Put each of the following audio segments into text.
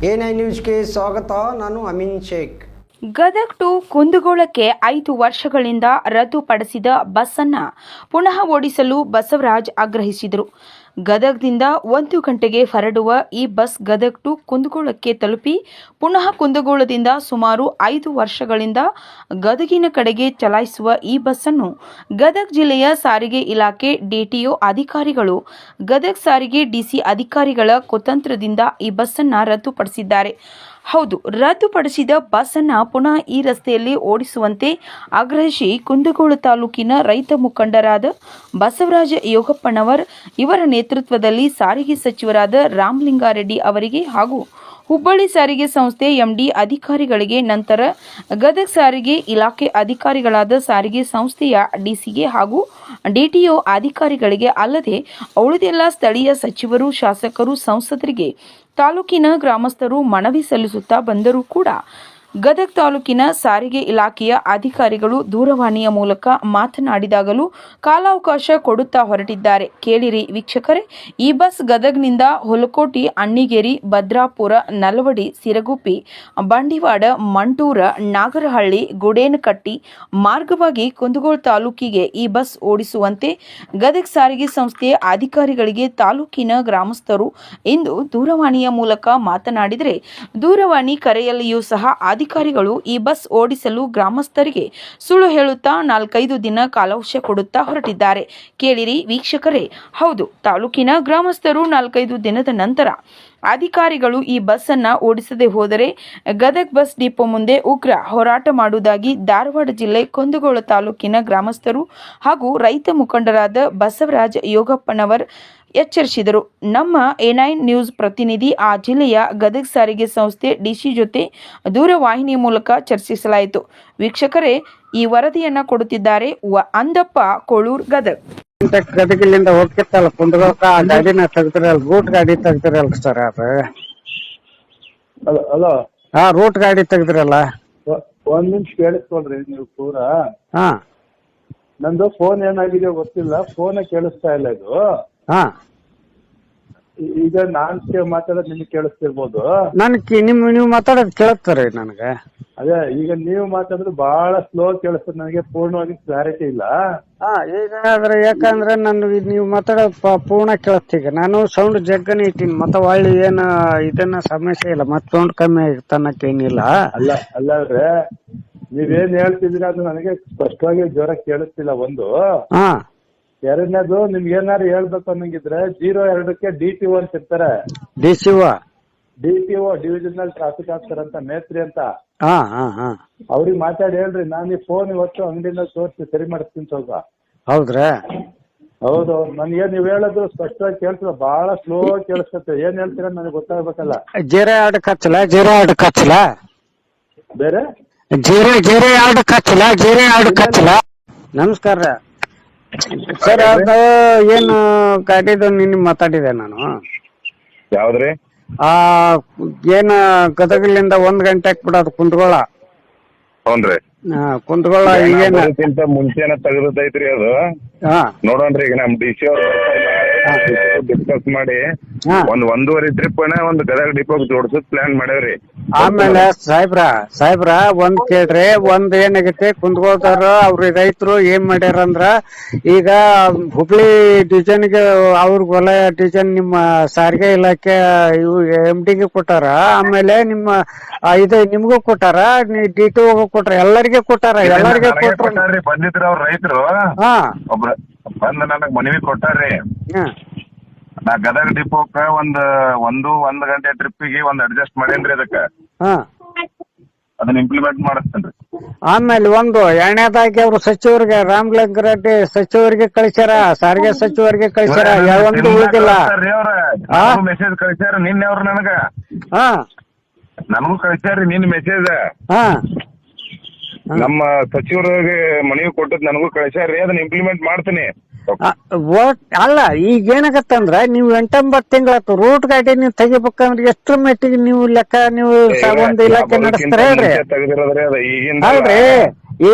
Nine ನ್ಯೂಸ್ಗೆ ಸ್ವಾಗತ. ನಾನು ಅಮೀನ್ ಶೇಖ್. ಗದಗ್ ಟು ಕುಂದಗೋಳಕ್ಕೆ ಐದು ವರ್ಷಗಳಿಂದ ರದ್ದುಪಡಿಸಿದ ಬಸ್ಸನ್ನ ಪುನಃ ಓಡಿಸಲು ಬಸವರಾಜ್ ಆಗ್ರಹಿಸಿದರು. ಗದಗ್ದಿಂದ ಒಂದು ಗಂಟೆಗೆ ಹೊರಡುವ ಈ ಬಸ್ ಗದಗ್ ಟು ಕುಂದಗೋಳಕ್ಕೆ ತಲುಪಿ ಪುನಃ ಕುಂದಗೋಳದಿಂದ ಸುಮಾರು ಐದು ವರ್ಷಗಳಿಂದ ಗದಗಿನ ಕಡೆಗೆ ಚಲಾಯಿಸುವ ಈ ಬಸ್ಸನ್ನು ಗದಗ್ ಜಿಲ್ಲೆಯ ಸಾರಿಗೆ ಇಲಾಖೆ ಡಿಟಿಒ ಅಧಿಕಾರಿಗಳು, ಗದಗ್ ಸಾರಿಗೆ ಡಿಸಿ ಅಧಿಕಾರಿಗಳ ಕುತಂತ್ರದಿಂದ ಈ ಬಸ್ಸನ್ನು ರದ್ದುಪಡಿಸಿದ್ದಾರೆ. ಹೌದು, ರದ್ದುಪಡಿಸಿದ ಬಸ್ ಅನ್ನ ಪುನಃ ಈ ರಸ್ತೆಯಲ್ಲಿ ಓಡಿಸುವಂತೆ ಆಗ್ರಹಿಸಿ ಕುಂದಗೋಳ ತಾಲೂಕಿನ ರೈತ ಮುಖಂಡರಾದ ಬಸವರಾಜ ಯೋಗಪ್ಪನವರ್ ಇವರ ನೇತೃತ್ವದಲ್ಲಿ ಸಾರಿಗೆ ಸಚಿವರಾದ ರಾಮಲಿಂಗಾರೆಡ್ಡಿ ಅವರಿಗೆ ಹಾಗೂ ಹುಬ್ಬಳ್ಳಿ ಸಾರಿಗೆ ಸಂಸ್ಥೆ ಎಂಡಿ ಅಧಿಕಾರಿಗಳಿಗೆ ನಂತರ ಗದಗ ಸಾರಿಗೆ ಇಲಾಖೆ ಅಧಿಕಾರಿಗಳಾದ ಸಾರಿಗೆ ಸಂಸ್ಥೆಯ ಡಿಸಿಗೆ ಹಾಗೂ ಡಿಟಿಒ ಅಧಿಕಾರಿಗಳಿಗೆ ಅಲ್ಲದೆ ಉಳಿದೆಲ್ಲ ಸ್ಥಳೀಯ ಸಚಿವರು, ಶಾಸಕರು, ಸಂಸದರಿಗೆ ತಾಲೂಕಿನ ಗ್ರಾಮಸ್ಥರು ಮನವಿ ಸಲ್ಲಿಸುತ್ತಾ ಬಂದರೂ ಕೂಡ ಗದಗ ತಾಲೂಕಿನ ಸಾರಿಗೆ ಇಲಾಖೆಯ ಅಧಿಕಾರಿಗಳು ದೂರವಾಣಿಯ ಮೂಲಕ ಮಾತನಾಡಿದಾಗಲೂ ಕಾಲಾವಕಾಶ ಕೊಡುತ್ತಾ ಹೊರಟಿದ್ದಾರೆ. ಕೇಳಿರಿ ವೀಕ್ಷಕರೇ, ಈ ಬಸ್ ಗದಗ್ನಿಂದ ಹೊಲಕೋಟಿ, ಅಣ್ಣಿಗೇರಿ, ಭದ್ರಾಪುರ, ನಲವಡಿ, ಸಿರಗುಪ್ಪಿ, ಬಂಡಿವಾಡ, ಮಂಟೂರ, ನಾಗರಹಳ್ಳಿ, ಗುಡೇನಕಟ್ಟಿ ಮಾರ್ಗವಾಗಿ ಕುಂದಗೋಳ ತಾಲೂಕಿಗೆ ಈ ಬಸ್ ಓಡಿಸುವಂತೆ ಗದಗ ಸಾರಿಗೆ ಸಂಸ್ಥೆಯ ಅಧಿಕಾರಿಗಳಿಗೆ ತಾಲೂಕಿನ ಗ್ರಾಮಸ್ಥರು ಇಂದು ದೂರವಾಣಿಯ ಮೂಲಕ ಮಾತನಾಡಿದರೆ, ದೂರವಾಣಿ ಕರೆಯಲ್ಲಿಯೂ ಸಹ ಅಧಿಕಾರಿಗಳು ಈ ಬಸ್ ಓಡಿಸಲು ಗ್ರಾಮಸ್ಥರಿಗೆ ಸುಳ್ಳು ಹೇಳುತ್ತಾ ನಾಲ್ಕೈದು ದಿನ ಕಾಲಾವಕಾಶ ಕೊಡುತ್ತಾ ಹೊರಟಿದ್ದಾರೆ. ಕೇಳಿರಿ ವೀಕ್ಷಕರೇ. ಹೌದು, ತಾಲೂಕಿನ ಗ್ರಾಮಸ್ಥರು ನಾಲ್ಕೈದು ದಿನದ ನಂತರ ಅಧಿಕಾರಿಗಳು ಈ ಬಸ್ ಅನ್ನ ಓಡಿಸದೆ ಹೋದರೆ ಗದಗ್ ಬಸ್ ಡಿಪೋ ಮುಂದೆ ಉಗ್ರ ಹೋರಾಟ ಮಾಡುವುದಾಗಿ ಧಾರವಾಡ ಜಿಲ್ಲೆ ಕುಂದಗೋಳ ತಾಲೂಕಿನ ಗ್ರಾಮಸ್ಥರು ಹಾಗೂ ರೈತ ಮುಖಂಡರಾದ ಬಸವರಾಜ ಯೋಗಪ್ಪನವರ್ ಎಚ್ಚರಿಸಿದರು. ನಮ್ಮ ಎನ್ಐನ್ ನ್ಯೂಸ್ ಪ್ರತಿನಿಧಿ ಆ ಜಿಲ್ಲೆಯ ಗದಗ ಸಾರಿಗೆ ಸಂಸ್ಥೆ ಡಿಸಿ ಜೊತೆ ದೂರವಾಹಿನಿ ಮೂಲಕ ಚರ್ಚಿಸಲಾಯಿತು. ವೀಕ್ಷಕರೇ ಈ ವರದಿಯನ್ನ ಕೊಡುತ್ತಿದ್ದಾರೆ ಅಂದಪ್ಪ ಕೋಳೂರ್ ಗದಗ. ಗದಗಿಲಿಂದ ಹೋಗ್ತಿತ್ತಲ್ಲ ಕುಂದಗೋಕ ಆ ಗಾಡಿನ ತೆಗ್ದಿರಲ್ಲ ರೂಟ್ ಗಾಡಿ ತೆಗ್ದಿರಲ್ಲ ಸರ್ ಅದು? ಹಲೋ ಹಾ ರೂಟ್ ಗಾಡಿ ತೆಗ್ದಿರಲ್ಲ? ಒಂದ್ ನಿಮಿಷ ಕೇಳಿಸ್ಕೊಳ್ರಿ ನೀವು ಪೂರ. ಹಾ. ನಂದು ಫೋನ್ ಏನಾಗಿದೆ ಗೊತ್ತಿಲ್ಲ ಫೋನ್ ಕೇಳಿಸ್ತಾ ಇಲ್ಲ ಇದು. ಹಾ. ಈಗ ನಾನ್ ಮಾತಾಡೋದು ನಿಮ್ಗೆ ಕೇಳಿಸ್ತಿರ್ಬೋದು. ನನ್ ನಿಮ್ ನೀವು ಮಾತಾಡೋದ್ ಕೇಳತ್ತಾರೆ ನನಗೆ. ಅದೇ ಈಗ ನೀವು ಮಾತಾಡೋದು ಬಹಳ ಸ್ಲೋ ಕೇಳಿಸ್ತದೆ. ನನಗೆ ಪೂರ್ಣವಾಗಿ ಕ್ಲಾರಿಟಿ ಇಲ್ಲ. ಹಾ ಈಗ ಆದ್ರೆ ಯಾಕಂದ್ರೆ ನಾನು ನೀವು ಮಾತಾಡೋದ್ ಪೂರ್ಣ ಕೇಳತ್ತೀಗ. ನಾನು ಸೌಂಡ್ ಜಗ್ಗನೆ ಇಟ್ಟಿನಿ. ಮತ್ತೆ ಒಳ್ಳೆ ಏನ ಇದನ್ನ ಸಮಸ್ಯೆ ಇಲ್ಲ. ಮತ್ತೆ ಸೌಂಡ್ ಕಮ್ಮಿ ಆಗಿತ್ತನ್ನಕ್ ಏನಿಲ್ಲ. ಅಲ್ಲ ಅಲ್ಲವ್ರೆ ನೀವೇನ್ ಹೇಳ್ತಿದ್ದೀರಾ ಅದು ನನಗೆ ಸ್ಪಷ್ಟವಾಗಿ ಜ್ವರ ಕೇಳಿಸ್ತಿಲ್ಲ ಒಂದು. ಹಾ. ಎರಡನೇದು ನಿಮ್ಗೆ ಏನಾರು ಹೇಳ್ಬೇಕು ಅನ್ನಂಗಿದ್ರೆ ಜೀರೋ ಎರಡಕ್ಕೆ ಡಿ ಟಿ ಅಂತ ಇರ್ತಾರೆ. D C D T O divisional traffic officer ಅಂತ ಮೇತ್ರಿ ಅಂತ. ಹಾ ಹಾ ಹಾ. ಅವ್ರಿಗೆ ಮಾತಾಡಿ ಹೇಳ್ರಿ ನಾನು ಈ ಫೋನ್ ಇವತ್ತು ಅಂಗಡಿಯಿಂದ ತೋರಿಸಿ ಸರಿ ಮಾಡಿಸ್ತೀನಿ ಸ್ವಲ್ಪ. ಹೌದ್ರಾ? ಹೌದು ನನ್ಗೆ ನೀವ್ ಹೇಳಿದ್ರು ಸ್ಪಷ್ಟವಾಗಿ ಕೇಳ್ತದ ಬಹಳ ಸ್ಲೋ ಕೇಳಿಸ್ತೈತೆ ಏನ್ ಹೇಳ್ತೀರ ನನಗೆ ಗೊತ್ತಾಗ್ಬೇಕಲ್ಲ. ಜೀರೋ ಎರಡು ಖರ್ಚಲ್ಲ ಜೀರೋ ಎರಡು ಖರ್ಚಲ್ಲ ಬೇರೆ? ಜೀರೋ ಜೀರೋ ಎರಡು ಖರ್ಚಲ್ಲ ಜೀರೋ ಎರಡು ಖರ್ಚಲ್ಲ ನಮಸ್ಕಾರ. ಸರ್ ಅದು ಏನು ಗಾಡಿದು ನಿನ್ನೆ ಮಾತಾಡಿದೆ ನಾನು. ಯಾವ್ದ್ರಿ? ಆ ಏನ ಗದಗಲಿಂದ ಒಂದ್ ಗಂಟೆಗೆ ಬಿಡೋದು ಕುಂದಗೋಳ. ಹ್ಞೂನ್ರಿ ಕುಂದಗೋಳ ಈಗೇನ ಮುಂಚೆನ ತೆಗೆದೈತ್ರಿ ಅದು. ಹಾ. ನೋಡೋಣ್ರಿ ಈಗ ನಮ್ ಡಿ ಸಿ ಡಿಸ್ಕಸ್ ಮಾಡಿ ಹಾ. ಒಂದ್ ಒಂದೂವರೆ ಟ್ರಿಪ್ ಒಂದ್ ಗದಗ ಡಿಪೋಗ್ ಜೋಡ್ಸೋದ್ ಪ್ಲಾನ್ ಮಾಡೇವ್ರಿ. ಆಮೇಲೆ ಸಾಹೇಬ್ರ ಸಾಹೇಬ್ರ ಒಂದ್ ಕೇಳ್ರಿ ಒಂದ್ ಏನಾಗೈತಿ ಕುಂತ್ಕೋತಾರ ಅವ್ರ ರೈತರು ಏನ್ ಮಾಡ್ಯಾರ ಅಂದ್ರ ಈಗ ಹುಬ್ಳಿ ಡಿವಿಷನ್ಗೆ ಅವ್ರ ಹೊಲ ಡಿವಿಷನ್ ನಿಮ್ಮ ಸಾರಿಗೆ ಇಲಾಖೆ ಇವು ಎಂ ಡಿಗೆ ಕೊಟ್ಟಾರ ಆಮೇಲೆ ನಿಮ್ಮ ಆ, ಇದು ನಿಮ್ಗೂ ಕೊಟ್ಟಾರ ಡಿ ಟಿ ಕೊಟ್ಟಾರ ಎಲ್ಲರಿಗೆ ಕೊಟ್ಟಾರ ಎಲ್ಲರಿಗೆ ಕೊಟ್ರ. ಕೊಟ್ಟಾರ್ರಿ ಬಂದಿದ್ರು ಅವ್ರ ರೈತರು. ಹಾ. ಒಬ್ರ ಬಂದ್ ನನಗ್ ಮನವಿ ಕೊಟ್ಟಾರ್ರಿ. ಹ್ಮ್ ನಾ ಗದಗ ಡಿಪೋಕ್ ಒಂದ್ ಒಂದು ಒಂದ್ ಗಂಟೆ ಟ್ರಿಪ್ಪಿಗೆ ಒಂದ್ ಅಡ್ಜಸ್ಟ್ ಮಾಡೇನ್ರಿ ಅದಕ್ಕ. ಹಾ. ಅದನ್ನ ಇಂಪ್ಲಿಮೆಂಟ್ ಮಾಡಿಸ್ತೇನ್ರಿ. ಆಮೇಲೆ ಒಂದು ಎರಡನೇದಾಗಿ ಅವರು ಸಚಿವರಿಗೆ ರಾಮಲಿಂಗ ರೆಡ್ಡಿ ಸಚಿವರಿಗೆ ಕಳಿಸ್ಯಾರ ಸಾರಿಗೆ ಸಚಿವರಿಗೆ ಕಳಿಸ್ಯಾರ ಯಾವೊಂದು ಉಳಿದಿಲ್ಲ. ಆ? ಮೆಸೇಜ್ ಕಳಿಸ್ಯಾರ ನಿನ್ನೆ ಅವ್ರು ನನಗ. ಹಾ. ನನಗೂ ಕಳಿಸ್ಯಾರ್ರಿ ನಿನ್ ಮೆಸೇಜ್ ಹಾ. ನಮ್ಮ ಸಚಿವರಿಗೆ ಮನವಿ ಕೊಟ್ಟದ್ ನನಗೂ ಕಳಿಸ್ಯಾರ್ರಿ ಅದನ್ನ ಇಂಪ್ಲಿಮೆಂಟ್ ಮಾಡ್ತೀನಿ. ಆ, ಅಲ್ಲ ಈಗ ಏನಾಗತ್ತಂದ್ರ ನೀವು ಎಂಟೊಂಬತ್ತು ತಿಂಗಳಾತು ರೂಟ್ ಗಾಡಿ ನೀವು ತೆಗಿಬೇಕಂದ್ರೆ ಎಷ್ಟ್ರ ಮಟ್ಟಿಗೆ ನೀವು ಲೆಕ್ಕ ನೀವು ಸ- ಒಂದು ಇಲಾಖೆ ನಡೆಸ್ತಾರ ಹೇಳ್ರಿ. ತೆಗೆದಿರೋದ್ರಿ ಅದ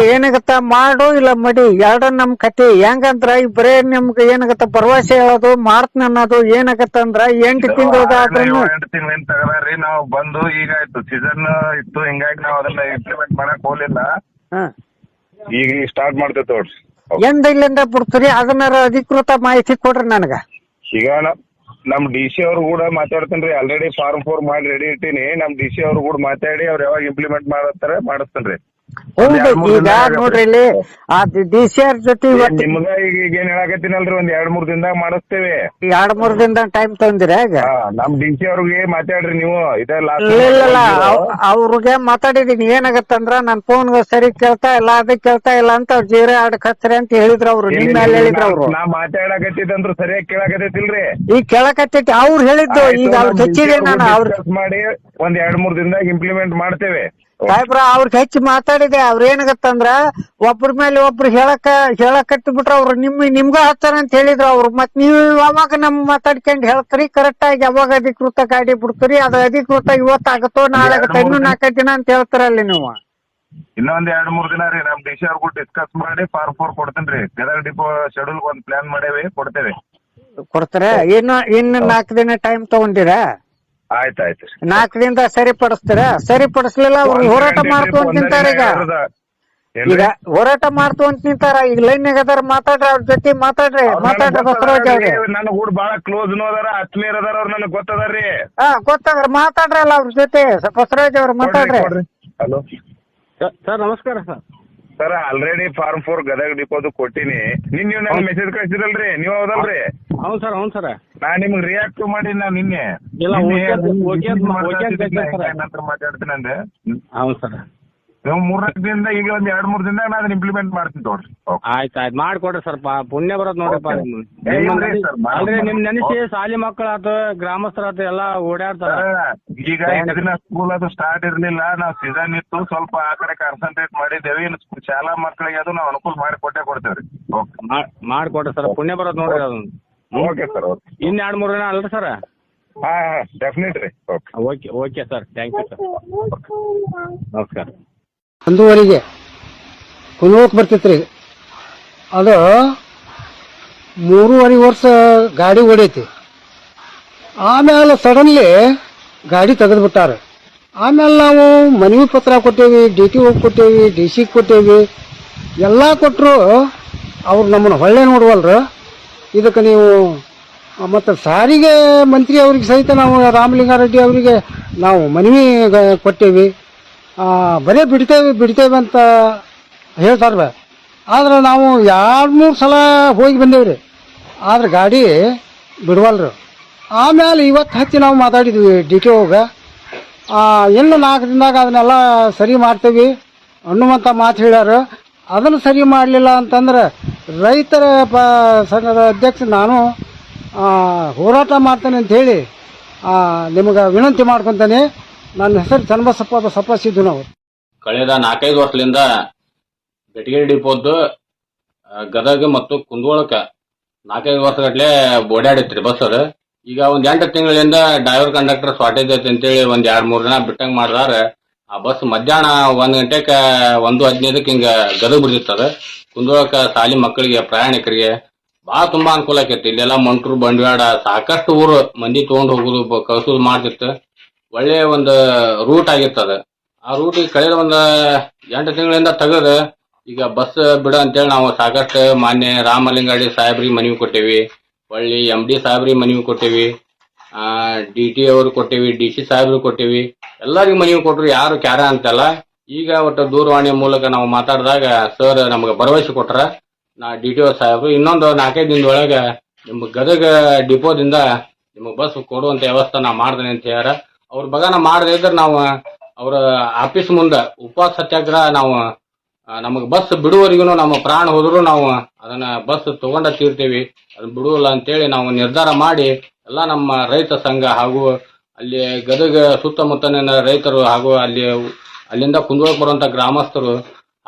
ಏನಾಗತ್ತ? ಮಾಡು ಇಲ್ಲ ಮಡಿ. ಎರಡ ನಮ್ ಕತೆ ಹೆಂಗಂದ್ರ ಈ ಬರೇ ನಿಮ್ಗ ಏನಾಗತ್ತ? ಭರವಸೆ ಹೇಳೋದು ಮಾಡ್ತೀನಿ ಅನ್ನೋದು ಏನಾಗತ್ತ ಅಂದ್ರ ಎಂಟು ತಿಂಗಳ ಆದ್ರೂ ಎಂಟು ತಿಂಗಳಿಂದ ತಗದಾರಿ ನಾವು ಬಂದು ಈಗ ಆಯ್ತು. ಸೀಸನ್ ಇತ್ತು. ಹಿಂಗಾಗಿ ನಾವ್ ಅದನ್ನ ಇಂಪ್ಲಿಮೆಂಟ್ ಮಾಡಕ್ ಹೋಗ್ಲಿಲ್ಲ. ಈಗ ಸ್ಟಾರ್ಟ್ ಮಾಡ್ತೇವೆ ತೋರ್ಸ್ ಎಂದ ಇಲ್ಲಿಂದ ಬಿಡ್ತೀರಿ? ಅದನ್ನ ಅಧಿಕೃತ ಮಾಹಿತಿ ಕೊಡ್ರಿ ನನಗ. ಈಗ ನ- ನಮ್ ಡಿ ಸಿ ಅವ್ರು ಕೂಡ ಮಾತಾಡ್ತೇನ್ರಿ ಆಲ್ರೆಡಿ ಫಾರ್ಮ್ ಫೋರ್ ಮಾಡಿ ರೆಡಿ ಇಟ್ಟಿನಿ. ನಮ್ ಡಿ ಸಿ ಅವ್ರು ಕೂಡ ಮಾತಾಡಿ ಅವ್ರು ಯಾವಾಗ ಇಂಪ್ಲಿಮೆಂಟ್ ಮಾಡತ್ತಾರ ಮಾಡಿಸ್ತೇನ್ರಿ ಹೌದು ಈಗ ನೋಡ್ರಿ ಇಲ್ಲಿ ಆ ಡಿ ಸಿ ಆರ್ ಜೊತೆ ಇವತ್ತು ನಿಮ್ಗ ಈಗ ಈಗ ಏನ್ ಹೇಳಕತ್ತೀನಲ್ರಿ ಒಂದ್ ಎರಡ್ ಮೂರ್ ದಿನದಾಗ ಮಾಡಿಸ್ತೇವೆ. ಎರಡ್ ಮೂರ್ ದಿನದ ಟೈಮ್ ತಗೊಂಡಿರ ಈಗ? ಹಾ, ನಮ್ ಡಿ ಸಿ ಅವ್ರಿಗೆ ಮಾತಾಡ್ರಿ ನೀವು. ಇದೇ ಲಾಸ್ಟ್ ಇಲ್ಲ ಇಲ್ಲ ಇಲ್ಲ. ಅವ್- ಅವ್ರಿಗೆ ಮಾತಾಡಿದೀನಿ. ಏನಾಗತ್ತಂದ್ರ ನನ್ ಫೋನ್ ಸರಿ ಕೇಳ್ತಾ ಇಲ್ಲ ಅದಕ್ಕೆ ಕೇಳ್ತಾ ಇಲ್ಲ ಅಂತ ಅವ್ರು ಜೀರೆ ಆಡಕ್ ಹಚ್ಚ್ರಿ ಅಂತ ಹೇಳಿದ್ರು ಅವ್ರು. ನಿಮ್ ಮೇಲೆ ಹೇಳಿದ್ರು ಅವ್ರು. ನಾ ಮಾತಾಡಕತ್ತಿದ್ದಂದ್ರು ಸರಿಯಾಗಿ ಕೇಳಕತ್ತೈತಿಲ್ರಿ. ಈಗ ಕೇಳಕತ್ತೈತಿ. ಅವ್ರು ಹೇಳಿದ್ದು. ಈಗ ಅವ್ರು ಹಚ್ಚಿದೆ ನಾನು ಅವ್ರ ಮಾಡಿ ಒಂದ್ ಎರಡ್ ಮೂರ್ ದಿನದಾಗ ಇಂಪ್ಲಿಮೆಂಟ್ ಮಾಡ್ತೇವೆ. ಸಾಹೇಬ್ರ ಅವ್ರಿಗೆ ಹೆಚ್ಚು ಮಾತಾಡಿದೆ. ಅವ್ರ ಏನಾಗತ್ತಂದ್ರ ಒಬ್ರ ಮೇಲೆ ಒಬ್ರು ಹೇಳಕ ಹೇಳಕತ್ತಿ ಬಿಟ್ರ ಅವ್ರು ನಿಮ್ ನಿಮ್ಗ ಹಚ್ಚಾರ ಅಂತ ಹೇಳಿದ್ರು ಅವ್ರು. ಮತ್ ನೀವು ಯಾವಾಗ ನಮ್ ಮಾತಾಡ್ಕೊಂಡ್ ಹೇಳ್ತಾರಿ? ಕರೆಕ್ಟ್ ಆಗಿ ಯಾವಾಗ ಅಧಿಕೃತ ಗಾಡಿ ಬಿಡ್ತೀರಿ? ಅದು ಅಧಿಕೃತ ಇವತ್ ಆಗತ್ತೋ ನಾಳೆ ಆಗತ್ತೋ ಇನ್ನೂ ನಾಲ್ಕೈದು ದಿನ ಅಂತ ಹೇಳ್ತಾರಲ್ಲಿ ನೀವು. ಇನ್ನೊಂದ್ ಎರಡ್ ಮೂರ್ ದಿನ ರೀ ನಮ್ ಡಿ ಸಿ ಅವ್ರಿಗೂ ಡಿಸ್ಕಸ್ ಮಾಡಿ ಫಾರ್ ಫೋರ್ ಕೊಡ್ತೇನ್ರಿ ಗದಗ ಡಿಪೋ ಶೆಡ್ಯೂಲ್ ಒಂದ್ ಪ್ಲಾನ್ ಮಾಡೇವಿ ಕೊಡ್ತೇವೆ. ಕೊಡ್ತಾರ? ಇನ್ನು ಇನ್ನು ನಾಲ್ಕು ದಿನ ಟೈಮ್ ತಗೊಂಡಿರ? ಆಯ್ತ್ ಆಯ್ತು ನಾಲ್ಕು ದಿನದ ಸರಿಪಡಿಸ್ತೀರ? ಸರಿಪಡಿಸ್ಲಿಲ್ಲ ಅವ್ರು ಹೋರಾಟ ಮಾಡ್ತು ಅಂತ ನಿಂತಾರ ಈಗ. ಈಗ ಹೋರಾಟ ಮಾಡ್ತು ಅಂತ ನಿಂತಾರ ಈಗ ಲೈನ್ ಅದಾರ ಮಾತಾಡ್ರಿ ಅವ್ರ ಜೊತೆ ಮಾತಾಡ್ರಿ ಮಾತಾಡ್ರಿ ಬಸವರಾಜ್ ಅವ್ರಿ. ನನ್ ಕೂಡ ಬಾಳ ಕ್ಲೋಸ್ ಅದಾರ ಆತ್ಮೀಯರ್ ಅದಾರ ಅವ್ರ ನನಗ್ ಗೊತ್ತದಾರ್ರಿ ಹಾ ಗೊತ್ತಂದ್ರ ಮಾತಾಡ್ರಲ್ಲ ಅವ್ರ ಜೊತೆ ಬಸವರಾಜ್ ಅವ್ರು ಮಾತಾಡ್ರಿ. ಹಲೋ. ಸರ್ ನಮಸ್ಕಾರ sir. Sir already form four Gadag ಡಿಪೋದು ಕೊಟ್ಟಿನಿ. ನಿನ್ ನೀವು ನನ್ ಮೆಸೇಜ್ ಕಳ್ಸಿರಲ್ರಿ ನೀವ್ ಹೌದಲ್ರಿ? ಹೌದು ಸರ್ ಹೌದು ಸರ್. ನಾ ನಿಮ್ಗೆ ರಿಯಾಕ್ಟ್ ಮಾಡಿ ನಾ ನಿನ್ನೆ. ಇಲ್ಲ, ಓಕೆ ಅಂತ- ಓಕೆ ಅಂತ- ಓಕೆ ಅಂತ ಮಾತಾಡ್ತಿದ್ದೆ, ಬೇಕಾ ಸರ್? ನಂತರ ಮಾತಾಡ್ತೀನಿ ಅಂದೆ. ಹೌದು ಸರ್. ನೀವು ಮೂರ್ನಾಲ್ಕು ದಿನದ ಈಗ ಒಂದ್ ಎರಡ್ ಮೂರ್ ದಿನದಾಗ ನಾ ಅದನ್ನ ಇಂಪ್ಲಿಮೆಂಟ್ ಮಾಡ್ತೀನಿ ತೋಡ್ರಿ ಓಕೆ. ಆಯ್ತು ಆಯ್ತು. ಮಾಡ್ಕೊಡ್ರಿ ಸರ್ ಪಾ ಪುಣ್ಯ ಬರೋದ್ ನೋಡ್ರಿ ಓಕೆ. ನಿಮ್ ಏ, ಇಲ್ರಿ ಸರ್, ಮಾಡಿ- ಅಲ್ರಿ ನಿಮ್ ನೆನೆಸಿ. ಶಾಲಿ ಮಕ್ಕಳಾತು ಗ್ರಾಮಸ್ಥರಾತು ಎಲ್ಲಾ ಓಡಾಡ್ತಾರ ಈಗ ಇದನ್ನ ದಿನ ಸ್ಕೂಲ್ ಅದು ಸ್ಟಾರ್ಟ್ ಇರ್ಲಿಲ್ಲ. ನಾವು ಸೀಸನ್ ಇತ್ತು ಸ್ವಲ್ಪ ಆ ಕಡೆ ಕಾನ್ಸಂಟ್ರೇಟ್ ಮಾಡಿದ್ದೇವೆ. ಇನ್ನು ಶಾಲಾ ಮಕ್ಕಳಿಗೆ ಅದು ನಾವು ಅನುಕೂಲ ಮಾಡಿ ಕೊಟ್ಟೆ ಕೊಡ್ತೇವ್ರಿ. ಓಕೆ. ಮಾಡ್- ಮಾಡ್ಕೊಡ್ರಿ ಸರ್ ಪುಣ್ಯ ಬರೋದ್ ನೋಡ್ರಿ ಅದನ್ನ ಓಕೆ ಸರ್ ಓಕೆ ಇನ್ ಎರಡ್ ಮೂರ್ ದಿನ ಅಲ್ರಿ ಸರ್ ಹಾ ಹಾ ಡೆಫಿನೆಟ್ ರೀ okay okay okay sir thank you sir ನಮಸ್ಕಾರ ಒಂದೂವರೆಗೆ ಕುಲೋಕ್ ಬರ್ತಿತ್ರಿ. ಅದು ಮೂರುವರೆ ವರ್ಷ ಗಾಡಿ ಹೊಡೈತಿ ಆಮೇಲೆ ಸಡನ್ಲಿ ಗಾಡಿ ತೆಗೆದ್ಬಿಟ್ಟಾರ. ಆಮೇಲೆ ನಾವು ಮನವಿ ಪತ್ರ ಕೊಟ್ಟೇವಿ ಡಿ ಟಿ ಹೋಗಿ ಕೊಟ್ಟೇವಿ ಡಿ ಸಿ ಕೊಟ್ಟೇವಿ ಎಲ್ಲ ಕೊಟ್ಟರು ಅವ್ರು ನಮ್ಮನ್ನು ಹೊಳ್ಳೆ ನೋಡುವಲ್ರು. ಇದಕ್ಕೆ ನೀವು ಮತ್ತು ಸಾರಿಗೆ ಮಂತ್ರಿ ಅವ್ರಿಗೆ ಸಹಿತ ನಾವು ರಾಮಲಿಂಗಾರೆಡ್ಡಿ ಅವರಿಗೆ ನಾವು ಮನವಿ ಕೊಟ್ಟೇವಿ. ಬರೀ ಬಿಡ್ತೇವೆ ಬಿಡ್ತೇವೆ ಅಂತ ಹೇಳ್ತಾರೆ ಆದ್ರೆ ನಾವು ಎರಡು ಮೂರು ಸಲ ಹೋಗಿ ಬಂದೇವ್ರಿ. ಆದ್ರೆ ಗಾಡಿ ಬಿಡವಲ್ರು. ಆಮೇಲೆ ಇವತ್ತು ಹತ್ತಿ ನಾವು ಮಾತಾಡಿದ್ವಿ ಡಿ ಟಿ ಒಗೆ ಇನ್ನು ನಾಲ್ಕು ದಿನದಾಗ ಅದನ್ನೆಲ್ಲ ಸರಿ ಮಾಡ್ತೇವೆ. ಅನ್ನುವಂಥ ಮಾತು ಹೇಳ್ಯಾರ. ಅದನ್ನು ಸರಿ ಮಾಡಲಿಲ್ಲ ಅಂತಂದ್ರೆ ರೈತರ ಪ, ಸಂಘದ ಅಧ್ಯಕ್ಷ ನಾನು ಹೋರಾಟ ಮಾಡ್ತೇನೆ ಅಂತ ಹೇಳಿ ನಿಮಗೆ ವಿನಂತಿ ಮಾಡ್ಕೊತೇನೆ. ನನ್ನ ಹೆಸರು ಚನ್ನಬಸಪ್ಪ ಸಪ್ಪ ನಾವು. ಕಳೆದ ನಾಲ್ಕೈದು ವರ್ಷದಿಂದ ಬೆಟಗೇರಿ ಡಿಪೋದ್ದು ಗದಗ ಮತ್ತು ಕುಂದಗೋಳಕ್ಕೆ ನಾಲ್ಕೈದು ವರ್ಷಗಟ್ಲೆ ಓಡಾಡಿತ್ರಿ ಬಸ್ ಅದು. ಈಗ ಒಂದು ಎಂಟು ತಿಂಗಳಿಂದ ಡ್ರೈವರ್ ಕಂಡಕ್ಟರ್ ಶಾರ್ಟೇಜ್ ಐತೆ ಅಂತೇಳಿ ಒಂದ್ ಎರಡ್ ಮೂರ್ ದಿನ ಬಿಟ್ಟಂಗೆ ಮಾಡಿದಾರೆ. ಆ ಬಸ್ ಮಧ್ಯಾಹ್ನ ಒಂದು ಗಂಟೆಗೆ ಒಂದು ಹದಿನೈದಕ್ಕೆ ಹಿಂಗ ಗದಗ ಬಿಡ್ತಿತ್ತದ. ಕುಂದಗೋಳಕ ಶಾಲಿ ಮಕ್ಕಳಿಗೆ, ಪ್ರಯಾಣಿಕರಿಗೆ ಬಹಳ ತುಂಬಾ ಅನುಕೂಲ ಆಕೈತಿ. ಇಲ್ಲೆಲ್ಲ ಮಂಟ್ರು ಬಂಡ್ವಾಡ ಸಾಕಷ್ಟು ಊರು ಮಂದಿ ತಗೊಂಡ್ ಹೋಗುದು ಕಳ್ಸೋದು ಮಾಡ್ತಿತ್ತು. ಒಳ್ಳೆ ಒಂದು ರೂಟ್ ಆಗಿತ್ತದ ಆ ರೂಟ್ ಈಗ ಕಳೆದ ಒಂದು ಎಂಟು ತಿಂಗಳಿಂದ ತೆಗದ ಈಗ ಬಸ್ ಬಿಡ ಅಂತೇಳಿ ನಾವು ಸಾಕಷ್ಟು ಮಾನ್ಯ ರಾಮಲಿಂಗಾಡಿ ಸಾಹೇಬ್ರಿಗೆ ಮನವಿ ಕೊಟ್ಟೇವಿ. ಹೊಳ್ಳಿ ಎಂ ಡಿ ಸಾಹೇಬ್ರಿಗೆ ಮನವಿ ಕೊಟ್ಟೇವಿ. ಡಿ ಟಿ ಅವ್ರಿಗೆ ಕೊಟ್ಟೇವಿ ಡಿ ಸಿ ಸಾಹೇಬ್ರಿಗೆ ಕೊಟ್ಟೇವಿ. ಎಲ್ಲರಿಗೂ ಮನವಿ ಕೊಟ್ರು, ಯಾರು ಕ್ಯಾರ ಅಂತಲ್ಲ. ಈಗ ಒಟ್ಟು ದೂರವಾಣಿ ಮೂಲಕ ನಾವು ಮಾತಾಡಿದಾಗ ಸರ್ ನಮ್ಗೆ ಭರವಸೆ ಕೊಟ್ರ. ನಾ ಡಿ ಟಿ ಒ ಸಾಹೇಬ್ರು, ಇನ್ನೊಂದು ನಾಲ್ಕೈದು ದಿನದೊಳಗೆ ನಿಮ್ಮ ಗದಗ ಡಿಪೋದಿಂದ ನಿಮಗೆ ಬಸ್ ಕೊಡುವಂಥ ವ್ಯವಸ್ಥೆ ನಾ ಮಾಡ್ತೇನೆ ಅಂತ ಹೇಳ್ಯಾರ. ಅವ್ರ ಬಗಾನ ಮಾಡದೇ ಇದ್ರೆ ನಾವು, ಅವರ ಆಫೀಸ್ ಮುಂದೆ ಉಪವಾಸ ಸತ್ಯಾಗ್ರಹ ನಾವು ನಮಗೆ ಬಸ್ ಬಿಡುವವರೆಗೂ ನಮ್ಮ ಪ್ರಾಣ ಹೋದ್ರು ನಾವು ಅದನ್ನ ಬಸ್ ತಗೊಂಡ ತೀರ್ತೀವಿ. ಅದನ್ನ ಬಿಡುವಲ್ಲ ಅಂತೇಳಿ ನಾವು ನಿರ್ಧಾರ ಮಾಡಿ ಎಲ್ಲ ನಮ್ಮ ರೈತ ಸಂಘ ಹಾಗೂ ಅಲ್ಲಿ ಗದಗ ಸುತ್ತಮುತ್ತಲಿನ ರೈತರು ಹಾಗೂ ಅಲ್ಲಿ ಅಲ್ಲಿಂದ ಕುಂದೋಳಕ್ ಬರುವಂತ ಗ್ರಾಮಸ್ಥರು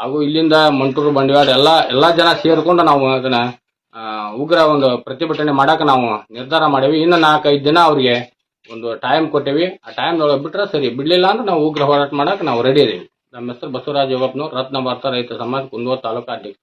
ಹಾಗೂ ಇಲ್ಲಿಂದ ಮಂಟೂರು, ಬಂಡವಾಳ ಎಲ್ಲ ಎಲ್ಲ ಜನ ಸೇರಿಕೊಂಡು ನಾವು ಅದನ್ನ ಉಗ್ರ ಒಂದು ಪ್ರತಿಭಟನೆ ಮಾಡೋಕೆ ನಾವು ನಿರ್ಧಾರ ಮಾಡೇವಿ. ಇನ್ನು ನಾಲ್ಕೈದು ದಿನ ಅವರಿಗೆ ಒಂದು ಟೈಮ್ ಕೊಟ್ಟೇವಿ. ಆ ಟೈಮ್ ಬಿಟ್ಟರೆ ಬಿಟ್ರೆ ಸರಿ, ಬಿಡ್ಲಿಲ್ಲ ಅಂದ್ರೆ ನಾವು ಉಗ್ರ ಹೋರಾಟ ಮಾಡಕ್ ನಾವು ರೆಡಿ ಇದೀವಿ. ನಮ್ಮ ಹೆಸರು ಬಸವರಾಜ್ ಯೋಗಪ್ಪನವ್ರು ರತ್ನ ಭಾರತ ರೈತ ಸಮಾಜ ಕುಂದೂರು ತಾಲೂಕು ಅಧ್ಯಕ್ಷ